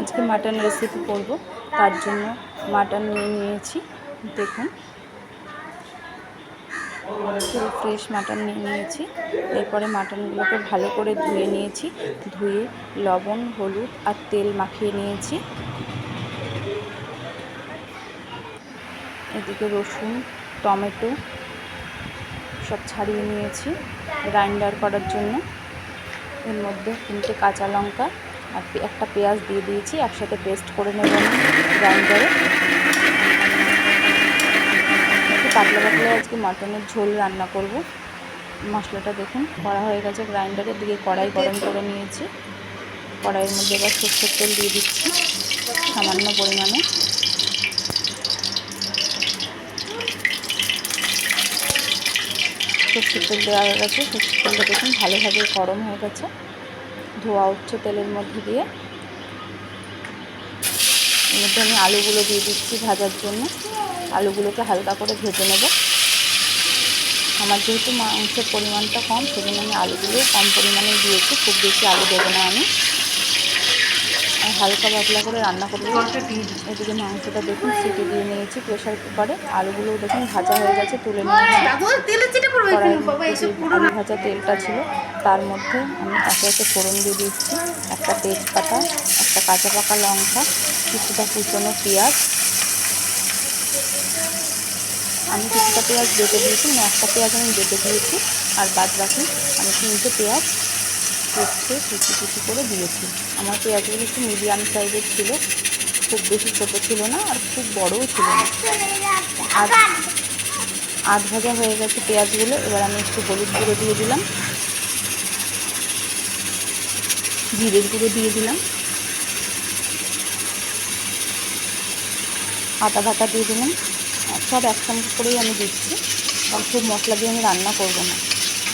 আজকে mutton recipe করব, তার জন্য মাটন নিয়ে নিয়েছি, দেখুন। পুরো ফ্রেশ মাটন নিয়ে নিয়েছি, এরপরে মাটনগুলোকে ভালো করে ধুয়ে নিয়েছি, ধুয়ে লবণ, হলুদ আর তেল মাখিয়ে নিয়েছি। এদিকে রসুন, টমেটো সব ছাড়িয়ে নিয়েছি গ্রাইন্ডার করার জন্য। এর মধ্যে তিনটে কাঁচা লঙ্কা আর একটা পেঁয়াজ দিয়ে দিয়েছি, একসাথে পেস্ট করে নেব গ্রাইন্ডারে। একটু পাতলা পাতলা আজকে মাটনের ঝোল রান্না করব। মশলাটা দেখুন, করা হয়ে গেছে গ্রাইন্ডারের দিকে কড়াই গরম করে নিয়েছি। কড়াইয়ের মধ্যে এবার সর্ষের তেল দিয়ে দিচ্ছি, সামান্য পরিমাণে। সর্ষের তেল দেওয়া হয়ে গেছে, সর্ষের তেলটা দেখুন ভালোভাবে গরম হয়ে গেছে। ধোয়া উঠছে তেলের মধ্যে দিয়ে। এর মধ্যে আমি আলুগুলো দিয়ে দিচ্ছি ভাজার জন্য। আলুগুলোকে হালকা করে ভেজে নেব। আমার যেহেতু মাংসের পরিমাণটা কম, সেজন্য আমি আলুগুলো কম পরিমাণে দিয়েছি। খুব বেশি আলু দেবো না আমি। হালকা পাতলা করে রান্না করব এদিকে মাংসটা দেখুন, সিটি দিয়ে নিয়েছি প্রেশার কুকারে। আলুগুলো দেখুন ভাজা হয়ে গেছে, তুলে নিয়েছি। দাদু তেলে চিটে পড়বে কড়াইয়ের এখানে বাবা মধ্যে এসব যে পুরো আলু ভাজা তেলটা ছিল, তার মধ্যে আমি একে একে ফোড়ন দিয়ে দিচ্ছি। একটা তেজপাতা, একটা কাঁচা পাকা লঙ্কা, কিছুটা কুচনো পেঁয়াজ। আমি কিছুটা পেঁয়াজ বেটে দিয়েছি মানে একটা পেঁয়াজ আমি বেটে দিয়েছি, আর বাদ বাকি আমি তিনটে পেঁয়াজ কেটে কুচি কুচি করে দিয়েছি। আমার পেঁয়াজগুলো একটু মিডিয়াম সাইজের ছিল, খুব বেশি ছোটো ছিল না, আর খুব বড়ও ছিল না। আর আধ ভাজা হয়ে গেছে পেঁয়াজগুলো, এবার আমি একটু হলুদ গুঁড়ো দিয়ে দিলাম। জিরের গুঁড়ো দিয়ে দিলাম। আটা ভাটা দিয়ে দিলাম। সব একসঙ্গে করেই আমি দিচ্ছি। কারণ খুব মশলা দিয়ে আমি রান্না করব না।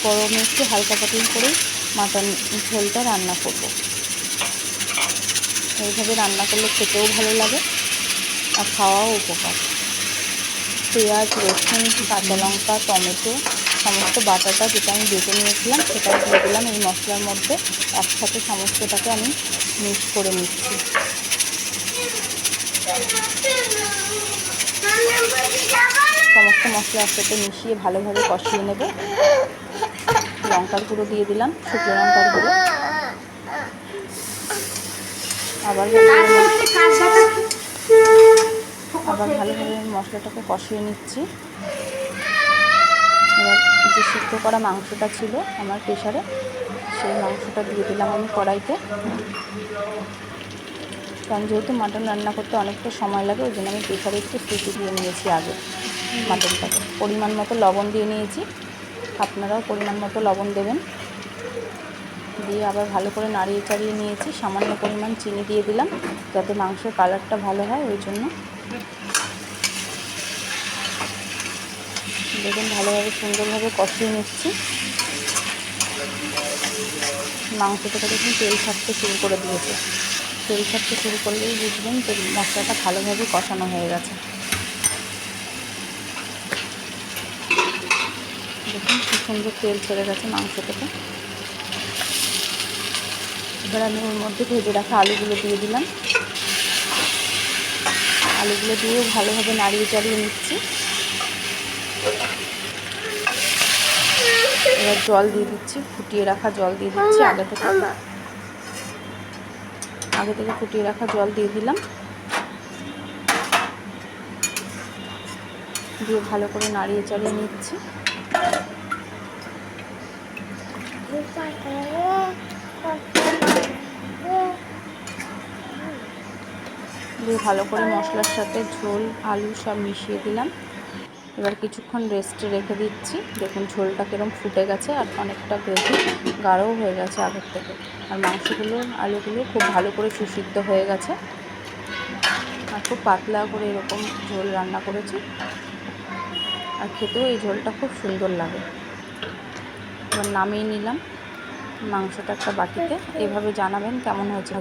গরমে একটু হালকা পাতলা করেই মাটন ঝোলটা রান্না করব। এইভাবে রান্না করলে খেতেও ভালো লাগে আর খাওয়াও উপকার। পেঁয়াজ, রসুন, কাঁচা লঙ্কা, টমেটো, সমস্ত বাটাটা যেটা আমি বেটে নিয়েছিলাম সেটা দিয়ে দিলাম এই মশলার মধ্যে। একসাথে সমস্তটাকে আমি মিক্স করে নিচ্ছি। সমস্ত মশলা একসাথে মিশিয়ে ভালোভাবে কষিয়ে নেব। লঙ্কার গুঁড়ো দিয়ে দিলাম, শুকনো লঙ্কার গুঁড়ো। আবার আবার ভালোভাবে মশলাটাকে কষিয়ে নিচ্ছি। যে সিদ্ধ করা মাংসটা ছিল আমার প্রেশারে সেই মাংসটা দিয়ে দিলাম আমি কড়াইতে। কারণ যেহেতু মাটন রান্না করতে অনেকটা সময় লাগে, ওই জন্য আমি প্রেশারে একটু সিটি দিয়ে নিয়েছি আগে মাটনটাকে। পরিমাণ মতো লবণ দিয়ে নিয়েছি। আপনারাও পরিমাণ মতো লবণ দেবেন। দিয়ে আবার ভালো করে নাড়িয়ে চাড়িয়ে নিয়েছি, সামান্য পরিমাণ চিনি দিয়ে দিলাম, যাতে মাংসের কালারটা ভালো হয় ওই জন্য। দেখুন, ভালোভাবে সুন্দরভাবে কষিয়ে নিচ্ছি। মাংস থেকে দেখুন তেল ছাড়তে শুরু করে দিয়েছে। তেল ছাড়তে শুরু করলেই বুঝবেন যে মশলাটা ভালোভাবে কষানো হয়ে গেছে। দেখুন খুব সুন্দর তেল ছেড়ে গেছে মাংস থেকে। এবার আমি ওর মধ্যে ভেজে রাখা আলুগুলো দিয়ে দিলাম। আলুগুলো দিয়ে ভালোভাবে নাড়িয়ে চাড়িয়ে নিচ্ছি। এবার জল দিয়ে দিচ্ছি ফুটিয়ে রাখা জল দিয়ে দিচ্ছি আগে থেকে। আগে থেকে ফুটিয়ে রাখা জল দিয়ে দিলাম। দিয়ে ভালো করে নাড়িয়ে চাড়িয়ে নিচ্ছি। দিয়ে ভালো করে মশলার সাথে ঝোল, আলু সব মিশিয়ে দিলাম। এবার কিছুক্ষণ রেস্টে রেখে দিচ্ছি। দেখুন ঝোলটা কিরম ফুটে গেছে আর অনেকটা গ্রেভি গাঢ়ও হয়ে গেছে আগের থেকে। আর মাংসগুলো, আলুগুলো খুব ভালো করে সুসিদ্ধ হয়ে গেছে। আর খুব পাতলা করে এরকম ঝোল রান্না করেছি। আর খেতেও এই ঝোলটা খুব সুন্দর লাগে। এবার নামিয়ে নিলাম। মাংসটা একটা বাটিতে। এভাবে জানাবেন কেমন হয়েছে।